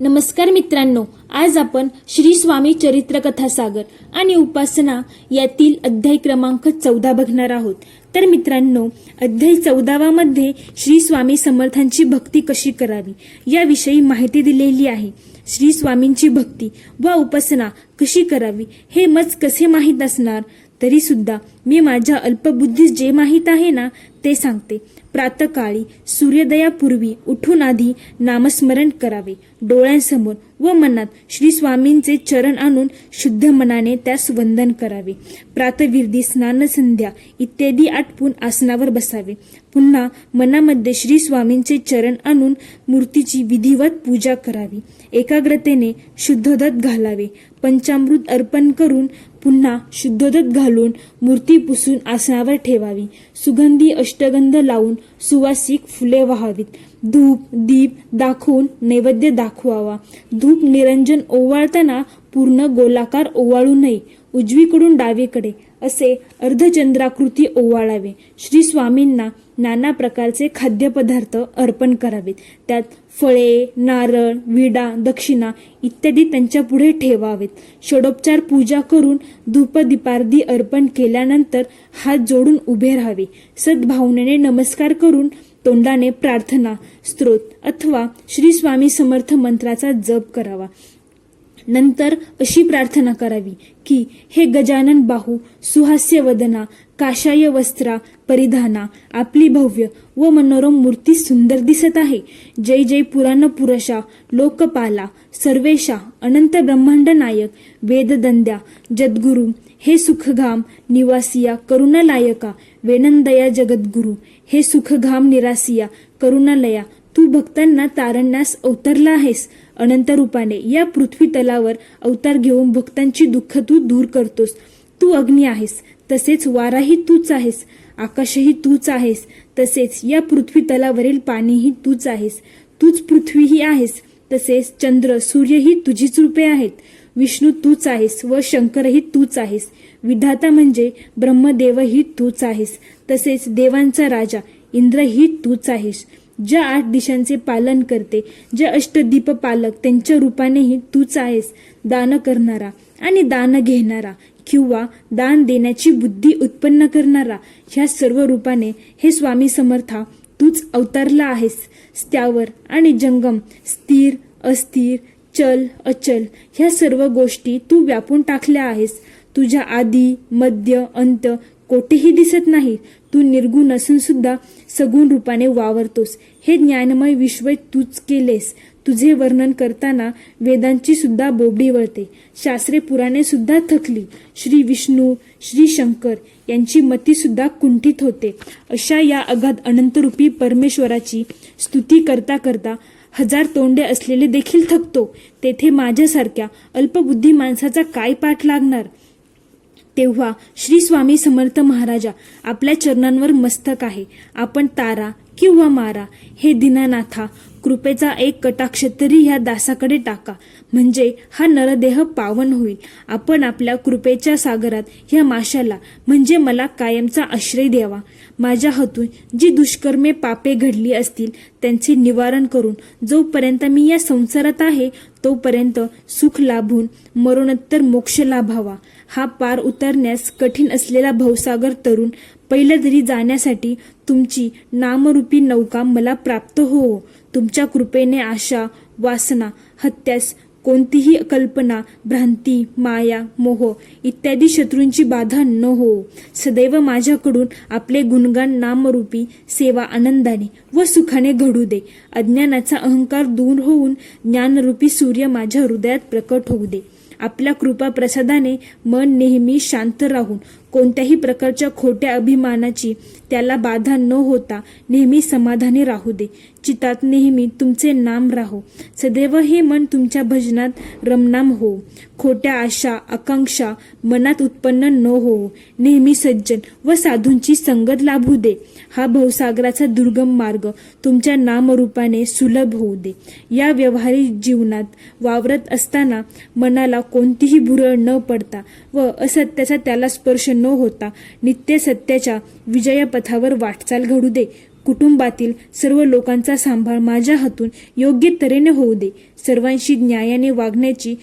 नमस्कार मित्रांनो आज आपण श्री स्वामी चरित्र सागर आणि उपासना यातील अध्याय क्रमांक चौदा बघणार आहोत. तर मित्रांनो अध्याय चौदावामध्ये श्री स्वामी समर्थांची भक्ती कशी करावी याविषयी माहिती दिलेली आहे. श्री स्वामींची भक्ती व उपासना कशी करावी हे मज कसे माहीत असणार? तरी सुद्धा मी माझ्या अल्पबुद्धीस जे माहीत आहे ना ते सांगते. प्रातकाळी सूर्योदयापूर्वी उठून आधी नामस्मरण करावे. डोळ्यांसमोर व मनात श्री स्वामींचे चरण आणून शुद्ध मनाने त्यास वंदन करावे. प्रातविर्दी स्नानसंध्या इत्यादी आटपून आसनावर बसावे. पुन्हा मनामध्ये श्री स्वामींचे चरण आणून मूर्तीची विधिवत पूजा करावी. एकाग्रतेने शुद्धोदत घालावे. पंचामृत अर्पण करून पुन्हा शुद्धोदत घालून मूर्ती पुसून आसनावर ठेवावी. सुगंधी अष्टगंध लावून सुवासिक फुले व्हावीत. धूप दीप दाखवून नैवेद्य दाखवावा. धूप निरंजन ओवाळताना पूर्ण गोलाकार ओवाळू नये. उजवीकडून डावीकडे असे अर्धचंद्राकृती ओवाळावे. श्री स्वामींना नाना प्रकारचे खाद्यपदार्थ अर्पण करावेत. त्यात फळे नारळ विडा दक्षिणा इत्यादी त्यांच्या पुढे ठेवावेत. षडोपचार पूजा करून धूपदीपार्धी अर्पण केल्यानंतर हात जोडून उभे राहावे. सद्भावनेने नमस्कार करून तोंडाने प्रार्थना स्त्रोत अथवा श्री स्वामी समर्थ मंत्राचा जप करावा. नंतर अशी प्रार्थना करावी की हे गजानन बाहू सुहास्य वदना काशाय वस्त्रा परिधाना आपली भव्य व मनोरम मूर्ती सुंदर दिसत आहे. जय जय पुराण पुरुषा लोकपाला सर्वेशा अनंत ब्रह्मांड नायक वेददंद्या जद्गुरु हे सुखघाम निवासिया करुणालायका वेनंदया जगद्गुरु हे सुखघाम निरासिया करुणालया तू भक्तांना तारण्यास अवतरला आहेस अनंत रूपाने या पृथ्वी तलावर अवतार घेऊन भक्तांची दुःख तू दूर करतोस. तू अग्नी आहेस तसेच वाराही तूच आहेस आकाशही तूच आहेस तसेच या पृथ्वी तलावरील पाणीही तूच आहेस. तूच पृथ्वीही आहेस तसेच चंद्र सूर्यही तुझीच रूपे आहेत. विष्णू तूच आहेस व शंकरही तूच आहेस. विधाता म्हणजे ब्रह्मदेवही तूच आहेस तसेच देवांचा राजा इंद्रही तूच आहेस. ज्या आठ दिशांचे पालन करते जे अष्टदीप पालक त्यांच्या रूपानेही तूच आहेस दान करणारा आणि दान घेणारा किंवा दान देण्याची बुद्धी उत्पन्न करणारा ह्या सर्व रूपाने हे स्वामी समर्था तूच अवतारला आहेस. त्यावर आणि जंगम स्थिर अस्थिर चल अचल ह्या सर्व गोष्टी तू व्यापून टाकल्या आहेस. तुझ्या आधी मध्य अंत कोठेही दिसत नाही तू निर्गुण असून सुद्धा सगुण रूपाने वावरतोस. हे ज्ञानमय विश्व तूच केलेस. तुझे वर्णन करताना वेदांची सुद्धा बोबडी वळते. शास्त्रे पुराणे सुद्धा थकली. श्री विष्णू श्री शंकर यांची मती सुद्धा कुंठित होते. अशा या अगाध अनंतरूपी परमेश्वराची स्तुती करता करता हजार तोंडे असलेले देखील थकतो. तेथे माझ्यासारख्या अल्पबुद्धी माणसाचा काय पाठ लागणार? तेव्हा श्री स्वामी समर्थ महाराजा आपल्या चरणांवर मस्तक आहे. आपण तारा किंवा मारा हे दिनानाथा कृपेचा एक कटाक्ष तरी ह्या दासाकडे टाका. म्हणजे हा नरदेह पावन होईल. आपण आपल्या कृपेच्या सागरात ह्या माशाला म्हणजे मला कायमचा आश्रय द्यावा. माझ्या हातून जी दुष्कर्मे पापे घडली असतील त्यांचे निवारण करून जोपर्यंत मी या संसारात आहे तोपर्यंत सुख लाभून मरणोत्तर मोक्ष लाभावा. हा पार उतरण्यास कठीण असलेला भवसागर तरुण पहिल्या तरी जाण्यासाठी तुमची नामरूपी नौका मला प्राप्त हो. तुमच्या कृपेने आशा वासना हत्यास कोणतीही कल्पना भ्रांती माया मोह इत्यादी शत्रूंची बाधा न हो. सदैव माझ्याकडून आपले गुणगान नामरूपी सेवा आनंदाने व सुखाने घडू दे. अज्ञानाचा अहंकार दूर होऊन ज्ञानरूपी सूर्य माझ्या हृदयात प्रकट होऊ दे. आपल्या कृपा प्रसादाने मन नेहमी शांत राहून कोणत्याही प्रकारच्या खोट्या अभिमानाची त्याला बाधा न होता नेहमी समाधानी राहू दे. चितात नेहमी तुमचे नाम राहो. सदैव हे मन तुमच्या भजनात रमनाम हो. खोट्या आशा आकांक्षा मनात उत्पन्न न हो. नेहमी सज्जन व साधूंची संगत लाभू दे. हा भवसागराचा दुर्गम मार्ग तुमच्या नामरूपाने सुलभ होऊ दे. या व्यवहारिक जीवनात वावरत असताना मनाला कोणतीही भुरळ न पडता व असत्याचा त्याला स्पर्श न न होता नित्य सत्याच्या विजयपथावर वाटचाल घडू दे. कुटुंबातील सर्व लोकांचा सांभाळ माझ्या हातून योग्य तऱ्हेने होऊ दे. सर्वांशी न्यायाने वागण्याची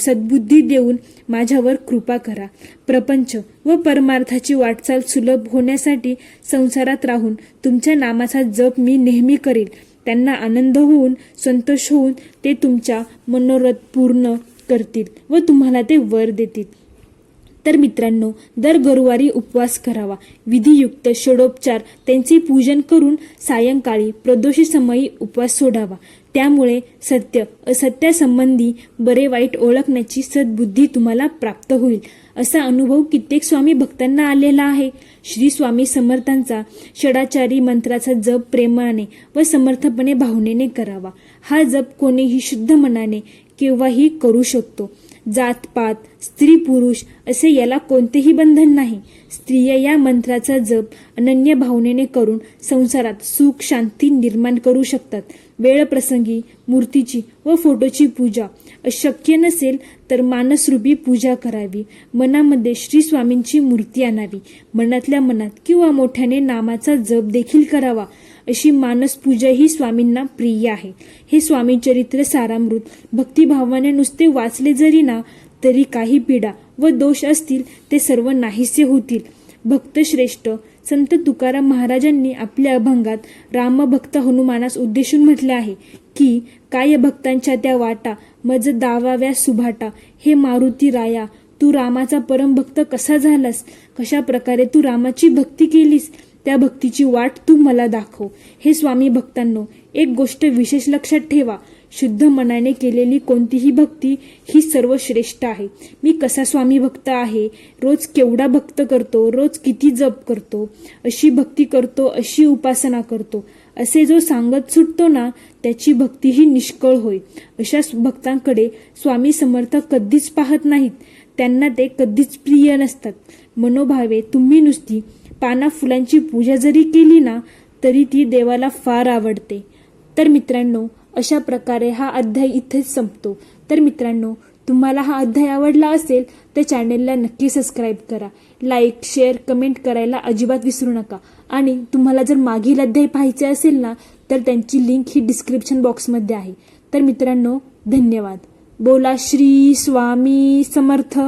सद्बुद्धी देऊन माझ्यावर कृपा करा. प्रपंच व परमार्थाची वाटचाल सुलभ होण्यासाठी संसारात राहून तुमच्या नामाचा जप मी नेहमी करेल त्यांना आनंद होऊन संतोष होऊन ते तुमच्या मनोरथ पूर्ण करतील व तुम्हाला ते वर देतील. तर मित्रांनो दर गुरुवारी उपवास करावा. विधियुक्त षडोपचार त्यांचे पूजन करून सायंकाळी प्रदोषी समयी उपवास सोडावा. त्यामुळे सत्य असत्यासंबंधी बरे वाईट ओळखण्याची सद्बुद्धी तुम्हाला प्राप्त होईल. असा अनुभव कित्येक स्वामी भक्तांना आलेला आहे. श्री स्वामी समर्थांचा षडाचारी मंत्राचा जप प्रेमाने व समर्थपणे भावनेने करावा. हा जप कोणीही शुद्ध मनाने केव्हाही करू शकतो. जातपात स्त्री पुरुष असे याला कोणतेही बंधन नाही. स्त्रिया या मंत्राचा जप अनन्य भावनेने करून संसारात सुख शांती निर्माण करू शकतात. वेळ प्रसंगी मूर्तीची व फोटोची पूजा अशक्य नसेल तर मानसरूपी पूजा करावी. मनामध्ये श्री स्वामींची मूर्ती आणावी. मनातल्या मनात किंवा मोठ्याने नामाचा जप देखील करावा. अशी मानस पूजा ही स्वामींना प्रिय आहे. हे स्वामी चरित्र सारामृत. भक्तिभावाने नुसते वाचले जरी ना तरी काही पीडा व दोष असतील ते सर्व नाहीसे होतील. भक्त श्रेष्ठ. संत तुकाराम महाराजांनी आपल्या अभंगात रामभक्त हनुमानास उद्देशून म्हटले आहे की काय भक्तांच्या त्या वाटा मज दावाव्या सुभाटा. हे मारुती राया तू रामाचा परमभक्त कसा झालास? कशा प्रकारे तू रामाची भक्ती केलीस? त्या भक्तीची वाट तू मला दाखव. हे स्वामी भक्तांनो एक गोष्ट विशेष लक्षात ठेवा. शुद्ध मनाने केलेली कोणतीही भक्ती ही सर्वश्रेष्ठ आहे. मी कसा स्वामी भक्त आहे? रोज केवढा भक्त करतो? रोज किती जप करतो? अशी भक्ती करतो अशी उपासना करतो. असे जो सांगत सुटतो ना त्याची भक्ती ही निष्कळ होय. अशा भक्तांकडे स्वामी समर्थ कधीच पाहत नाहीत. त्यांना ते कधीच प्रिय नसतात. मनोभावे तुम्ही नुसती पाना फुलांची पूजा जरी केली ना तरी ती देवाला फार आवडते. तर मित्रांनो अशा प्रकारे हा अध्याय इथेच संपतो. तर मित्रांनो तुम्हाला हा अध्याय आवडला असेल तर चॅनेलला नक्की सबस्क्राईब करा. लाईक शेअर कमेंट करायला अजिबात विसरू नका. आणि तुम्हाला जर मागील अध्याय पाहायचे असेल ना तर त्यांची लिंक ही डिस्क्रिप्शन बॉक्समध्ये आहे. तर मित्रांनो धन्यवाद. बोला श्री स्वामी समर्थ.